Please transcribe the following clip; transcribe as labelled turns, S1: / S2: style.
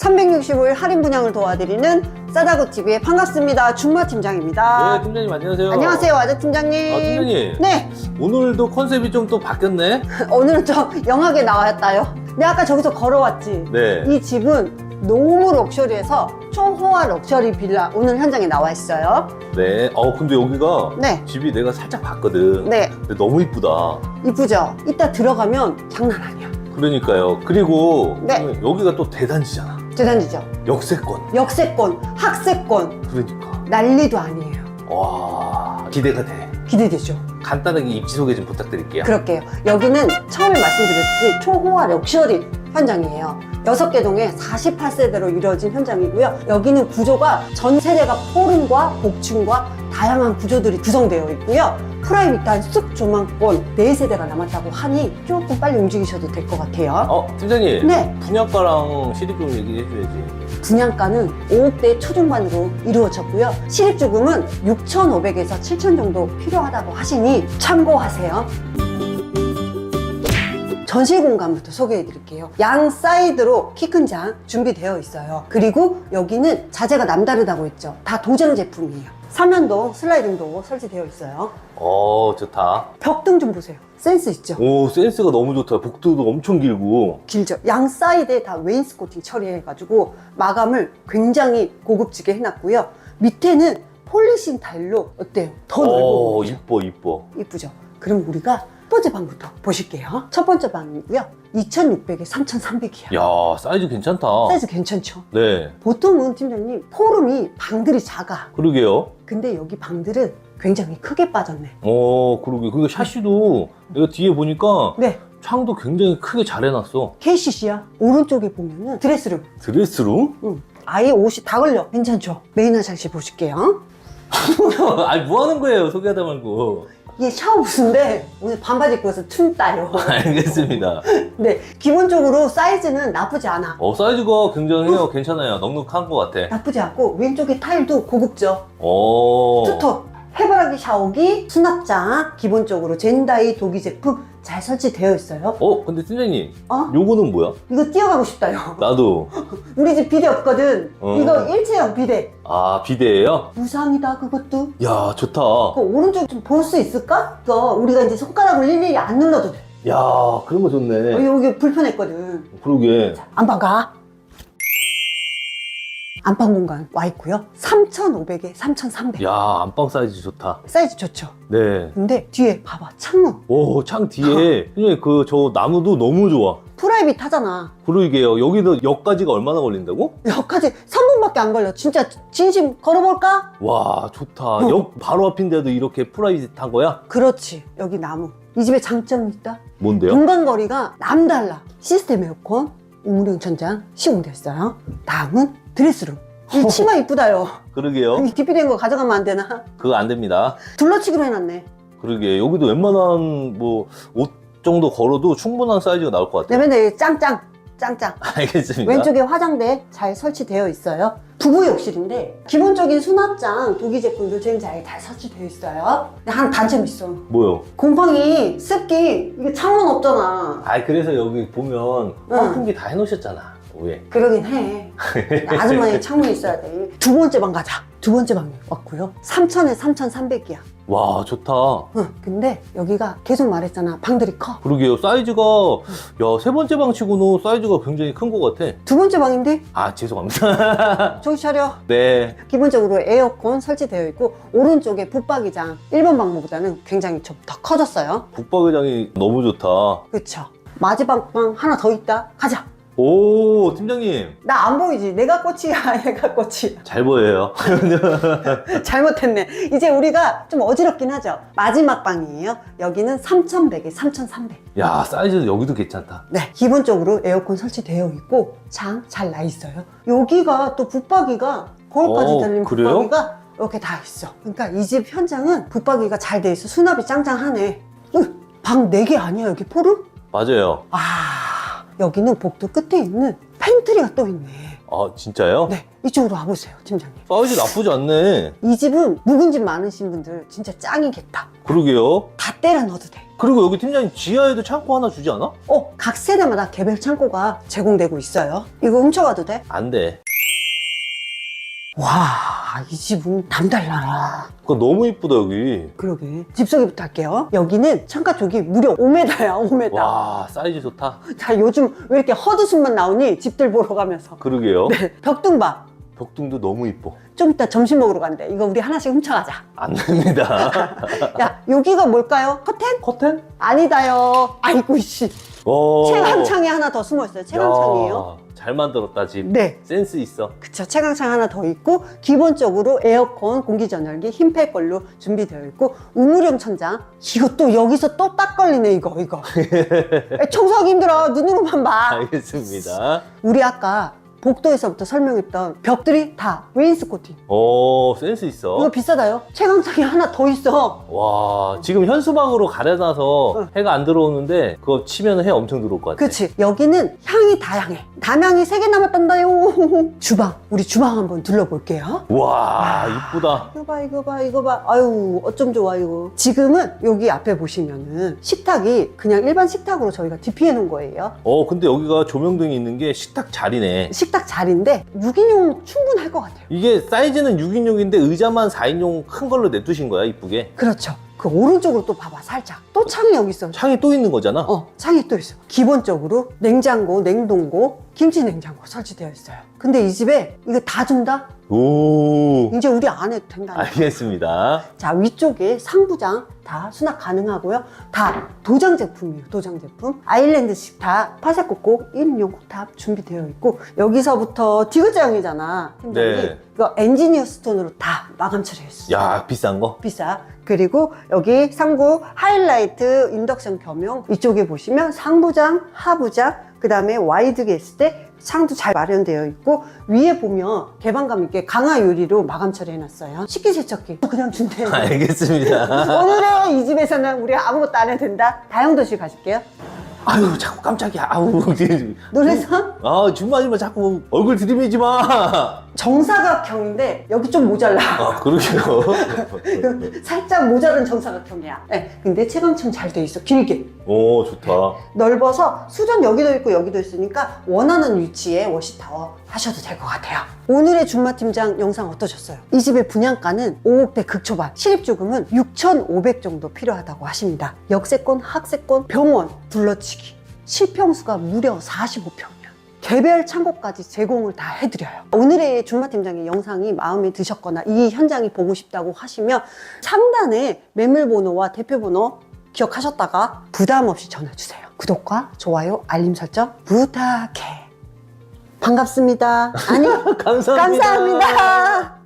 S1: 365일 할인 분양을 도와드리는 싸다구 TV의 반갑습니다. 준마 팀장입니다.
S2: 네, 팀장님 안녕하세요.
S1: 안녕하세요, 아재 팀장님.
S2: 아, 팀장님.
S1: 네,
S2: 오늘도 컨셉이 좀 또 바뀌었네.
S1: 오늘은 좀 영하게 나왔다요. 내가 아까 저기서 걸어왔지.
S2: 네.
S1: 이 집은 너무 럭셔리해서 초호화 럭셔리 빌라 오늘 현장에 나와 있어요.
S2: 네. 어, 근데 여기가
S1: 네,
S2: 집이 내가 살짝 봤거든.
S1: 네,
S2: 근데 너무 이쁘다.
S1: 이쁘죠? 이따 들어가면 장난 아니야.
S2: 그러니까요. 그리고
S1: 네.
S2: 여기가 또 대단지잖아.
S1: 대단지죠?
S2: 역세권.
S1: 역세권, 학세권,
S2: 그러니까.
S1: 난리도 아니에요.
S2: 와, 기대가 돼.
S1: 기대되죠?
S2: 간단하게 입지 소개 좀 부탁드릴게요.
S1: 그럴게요. 여기는 처음에 말씀드렸듯이 초호화 럭셔리 현장이에요. 6개 동에 48세대로 이루어진 현장이고요. 여기는 구조가 전 세대가 포름과 복층과 다양한 구조들이 구성되어 있고요. 프라이빗한 숲 조망권 4세대가 남았다고 하니 조금 빨리 움직이셔도 될 것 같아요.
S2: 어, 팀장님.
S1: 네,
S2: 분양가랑 시립 좀 얘기해 줘야지.
S1: 분양가는 5억대 초중반으로 이루어졌고요. 실입주금은 6,500에서 7,000 정도 필요하다고 하시니 참고하세요. 전실 공간부터 소개해 드릴게요. 양 사이드로 키 큰 장 준비되어 있어요. 그리고 여기는 자재가 남다르다고 했죠. 다 도장 제품이에요. 사면도 슬라이딩도 설치되어 있어요.
S2: 어, 좋다.
S1: 벽등 좀 보세요. 센스 있죠?
S2: 오, 센스가 너무 좋다. 복도도 엄청 길고.
S1: 길죠. 양 사이드에 다 웨인스코팅 처리해가지고 마감을 굉장히 고급지게 해놨고요. 밑에는 폴리싱 타일로 어때요? 더 넓어
S2: 어,
S1: 보이죠?
S2: 이뻐, 이뻐.
S1: 이쁘죠? 그럼 우리가 첫 번째 방부터 보실게요. 첫 번째 방이고요. 2,600에 3,300이야.
S2: 야, 사이즈 괜찮다.
S1: 사이즈 괜찮죠?
S2: 네.
S1: 보통은 팀장님 포름이 방들이 작아.
S2: 그러게요.
S1: 근데 여기 방들은 굉장히 크게 빠졌네.
S2: 어, 그러게. 그리고 샤시도 내가 뒤에 보니까
S1: 네,
S2: 창도 굉장히 크게 잘 해놨어.
S1: KCC야. 오른쪽에 보면은 드레스룸.
S2: 드레스룸?
S1: 응. 아예 옷이 다 걸려. 괜찮죠? 메인 화장실 보실게요.
S2: 아니, 뭐 하는 거예요? 소개하다 말고.
S1: 이게 샤워 부스인데 오늘 반바지 입고 와서 춤 따요.
S2: 알겠습니다.
S1: 네, 기본적으로 사이즈는 나쁘지 않아.
S2: 어, 사이즈가 굉장해요. 괜찮아요. 넉넉한 것 같아.
S1: 나쁘지 않고 왼쪽에 타일도 고급져.
S2: 오.
S1: 투톱, 해바라기 샤워기, 수납장, 기본적으로 젠다이 독일 제품 잘 설치되어 있어요.
S2: 어, 근데 팀장님,
S1: 어?
S2: 요거는 뭐야?
S1: 이거 뛰어가고 싶다요.
S2: 나도.
S1: 우리 집 비대 없거든.
S2: 어.
S1: 이거 일체형 비대.
S2: 아, 비데예요?
S1: 무상이다 그것도.
S2: 야, 좋다.
S1: 그 오른쪽 좀 볼 수 있을까? 이거 우리가 이제 손가락을 일일이 안 눌러도 돼.
S2: 야, 그런 거
S1: 어,
S2: 좋네.
S1: 여기 불편했거든.
S2: 그러게.
S1: 안방 가. 안방 공간 와 있고요. 3,500에 3,300.
S2: 야, 안방 사이즈 좋다.
S1: 사이즈 좋죠?
S2: 네.
S1: 근데 뒤에 봐봐. 창문.
S2: 오, 창 뒤에, 그, 저 나무도 너무 좋아.
S1: 프라이빗 하잖아.
S2: 그러게요. 여기도 역까지가 얼마나 걸린다고?
S1: 여기까지 3분밖에 안 걸려. 진짜 진심 걸어볼까?
S2: 와, 좋다.
S1: 어.
S2: 역 바로 앞인데도 이렇게 프라이빗한 거야?
S1: 그렇지. 여기 나무. 이 집에 장점이 있다.
S2: 뭔데요?
S1: 공간 거리가 남달라. 시스템 에어컨, 우물형 천장 시공됐어요. 다음은 드레스룸. 이 치마 이쁘다요.
S2: 그러게요.
S1: 이 DP 된거 가져가면 안 되나?
S2: 그거 안 됩니다.
S1: 둘러치기로 해놨네.
S2: 그러게. 여기도 웬만한 뭐, 옷 정도 걸어도 충분한 사이즈가 나올 것
S1: 내
S2: 같아요.
S1: 맨날 짱짱, 짱짱.
S2: 알겠습니다.
S1: 왼쪽에 화장대 잘 설치되어 있어요. 부부 욕실인데 기본적인 수납장 도기 제품들 굉장히 잘 설치되어 있어요. 근데 한 단점 있어.
S2: 뭐요?
S1: 곰팡이, 습기, 이게 창문 없잖아.
S2: 아, 그래서 여기 보면 환풍기 다 해놓으셨잖아. 왜?
S1: 그러긴 해. 아줌마의 창문이 있어야 돼. 두 번째 방 가자. 두 번째 방이 왔고요. 3,000에 3,300이야.
S2: 와, 좋다.
S1: 응, 근데 여기가 계속 말했잖아. 방들이 커.
S2: 그러게요. 사이즈가, 야, 세 번째 방 치고는 사이즈가 굉장히 큰 것 같아.
S1: 두 번째 방인데
S2: 아, 죄송합니다.
S1: 정신 차려.
S2: 네.
S1: 기본적으로 에어컨 설치되어 있고 오른쪽에 붙박이장 1번 방보다는 굉장히 좀 더 커졌어요.
S2: 북박의장이 너무 좋다.
S1: 그쵸? 마지막 방 하나 더 있다. 가자.
S2: 오, 팀장님.
S1: 나 안 보이지? 내가 꽃이야, 얘가 꽃이야.
S2: 잘 보여요.
S1: 잘못했네. 이제 우리가 좀 어지럽긴 하죠. 마지막 방이에요. 여기는 3,100에 3,300.
S2: 야, 사이즈 여기도 괜찮다.
S1: 네, 기본적으로 에어컨 설치되어 있고 장 잘 나 있어요. 여기가 또 붙박이가 거울까지
S2: 어,
S1: 달린
S2: 그래요?
S1: 붙박이가 이렇게 다 있어. 그러니까 이 집 현장은 붙박이가 잘 돼 있어. 수납이 짱짱하네. 방 4개 아니야, 여기 포름?
S2: 맞아요.
S1: 아, 여기는 복도 끝에 있는 팬트리가 또 있네.
S2: 아, 진짜요?
S1: 네, 이쪽으로 와보세요, 팀장님.
S2: 사이즈 나쁘지 않네.
S1: 이 집은 묵은 집 많으신 분들 진짜 짱이겠다.
S2: 그러게요.
S1: 다 때려 넣어도 돼.
S2: 그리고 여기 팀장님 지하에도 창고 하나 주지 않아?
S1: 어, 각 세대마다 개별 창고가 제공되고 있어요. 이거 훔쳐가도 돼?
S2: 안 돼.
S1: 와, 이 집은 남달라라.
S2: 그거 너무 이쁘다 여기.
S1: 그러게. 집 소개부터 할게요. 여기는 창가 쪽이 무려 5m야, 5m.
S2: 와 사이즈 좋다.
S1: 자, 요즘 왜 이렇게 헛웃음만 나오니? 집들 보러 가면서.
S2: 그러게요.
S1: 네, 벽등 봐.
S2: 벽등도 너무 이뻐.
S1: 좀 이따 점심 먹으러 간대. 이거 우리 하나씩 훔쳐가자.
S2: 안 됩니다.
S1: 야, 여기가 뭘까요? 커튼?
S2: 커튼?
S1: 아니다요. 아이고, 씨.
S2: 오.
S1: 채광창이 하나 더 숨어 있어요. 채광창이에요.
S2: 야, 잘 만들었다 집.
S1: 네.
S2: 센스 있어.
S1: 그쵸. 채광창 하나 더 있고, 기본적으로 에어컨, 공기전열기, 힘뺄 걸로 준비되어 있고, 우물형 천장. 이거 또 여기서 또 딱 걸리네, 이거, 이거. 청소하기 힘들어. 눈으로만 봐.
S2: 알겠습니다.
S1: 우리 아까 복도에서부터 설명했던 벽들이 다 웨인스코팅.
S2: 오 센스 있어.
S1: 이거 비싸다요. 채광창이 하나 더 있어.
S2: 와 지금 현수막으로 가려놔서
S1: 응.
S2: 해가 안 들어오는데 그거 치면 해 엄청 들어올 것 같아.
S1: 그치. 여기는 향이 다양해. 담향이 세 개 남았단다요. 주방. 우리 주방 한번 둘러볼게요.
S2: 와 이쁘다.
S1: 이거 봐, 이거 봐, 이거 봐. 아유, 어쩜 좋아, 이거. 지금은 여기 앞에 보시면은 식탁이 그냥 일반 식탁으로 저희가 DP해 놓은 거예요.
S2: 어 근데 여기가 조명등이 있는 게 식탁 자리네.
S1: 식탁 자리인데 6인용 충분할 것 같아요.
S2: 이게 사이즈는 6인용인데 의자만 4인용 큰 걸로 내두신 거야 이쁘게.
S1: 그렇죠. 그 오른쪽으로 또 봐봐, 살짝. 또 창이 여기 있어.
S2: 창이 또 있는 거잖아.
S1: 어, 창이 또 있어. 기본적으로 냉장고, 냉동고, 김치 냉장고 설치되어 있어요. 근데 이 집에 이거 다 준다?
S2: 오.
S1: 이제 우리 안 해도 된다.
S2: 알겠습니다.
S1: 자, 위쪽에 상부장 다 수납 가능하고요. 다 도장 제품이에요, 도장 제품. 아일랜드식 다 파세코코 1인용 탑 준비되어 있고, 여기서부터 디귿자형이잖아, 팀장님.
S2: 네.
S1: 이거 엔지니어 스톤으로 다 마감 처리했어.
S2: 야 비싼 거.
S1: 비싸. 그리고 여기 상부 하이라이트 인덕션 겸용 이쪽에 보시면 상부장, 하부장, 그 다음에 와이드게 했을 때 창도 잘 마련되어 있고 위에 보면 개방감 있게 강화 유리로 마감 처리해놨어요. 식기 세척기 그냥 준대요.
S2: 알겠습니다.
S1: 오늘은 이 집에서는 우리 아무것도 안 해도 된다. 다용도실 가실게요.
S2: 아유 자꾸 깜짝이야. 아우.
S1: 놀래서
S2: 아 준마지마 자꾸 얼굴 들이미지 마.
S1: 정사각형인데 여기 좀 모자라.
S2: 아 그러게요.
S1: 살짝 모자른 정사각형이야. 네, 근데 채광층 잘 돼 있어. 길게.
S2: 오 좋다.
S1: 넓어서 수전 여기도 있고 여기도 있으니까 원하는 위치에 워시타워 하셔도 될 것 같아요. 오늘의 준마 팀장 영상 어떠셨어요? 이 집의 분양가는 5억대 극초반, 실입주금은 6,500 정도 필요하다고 하십니다. 역세권, 학세권, 병원, 둘러치기. 실평수가 무려 45평이야. 개별 창고까지 제공을 다 해드려요. 오늘의 준마 팀장의 영상이 마음에 드셨거나 이 현장이 보고 싶다고 하시면 상단에 매물번호와 대표번호 기억하셨다가 부담 없이 전화 주세요. 구독과 좋아요, 알림 설정 부탁해. 반갑습니다. 아니,
S2: 감사합니다.
S1: 감사합니다.